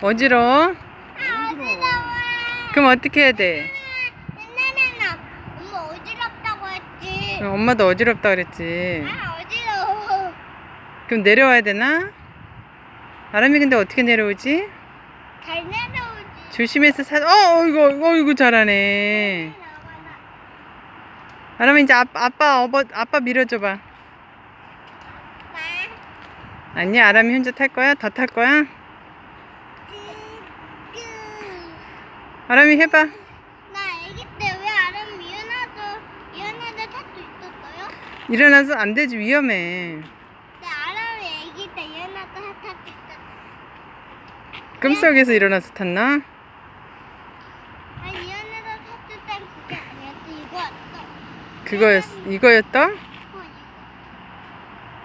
어지러워? 아, 어지러워. 그럼 어떻게 해야 돼? 옛날에는 엄마 어지럽다고 했지. 어, 엄마도 어지럽다 그랬지. 아, 어지러워. 그럼 내려와야 되나? 아람이 근데 어떻게 내려오지? 잘 내려오지. 조심해서 사. 어, 이거, 어이구 잘하네. 아람이 이제 아빠, 아빠, 어버, 아빠 밀어줘봐. 아니, 아람이 혼자 탈 거야? 더 탈 거야? 아람이 해봐. 나 아기 때 왜 아름 미연아도 미연아도 탈수 있었어요? 일어나서 안 되지 위험해. 네 아름이 아기 때 미연아도 탈수 있었어. 꿈속에서 일어나서 탔나? 아니 미연아도 탔을 땐 그게 아니었어. 이거였어. 그거였 이거였다? 어,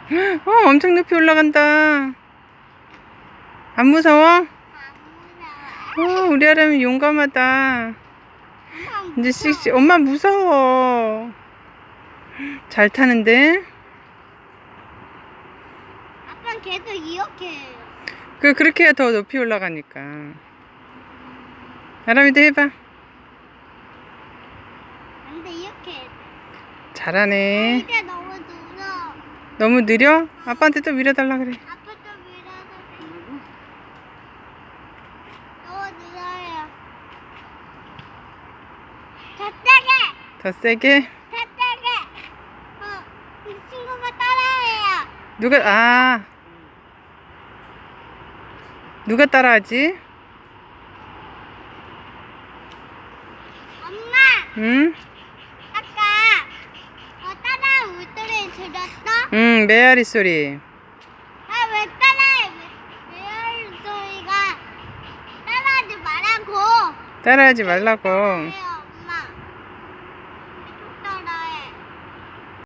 이거. 어 엄청 높이 올라간다. 안 무서워? 안 무서워. 어 우리 아람이 용감하다. 이제 씩씩 엄마 무서워. 잘 타는데? 아빠는 계속 이렇게 해요. 그 그렇게 해야 더 높이 올라가니까. 아람이도 해봐. 근데 이렇게 해야 돼. 잘하네. 이게 너무 늦어. 너무 느려? 아빠한테 또 밀어달라 그래. 아빠 좀 밀어서 늦어요. 더 세게! 더 세게. 더 세게! 어, 이 친구가 따라해요. 누가 아 누가 따라하지? 엄마! 응? 아까 어, 따라한 물소리 들었어? 응 메아리 소리. 아, 왜 따라해? 왜, 왜 소리가 따라하지 말라고.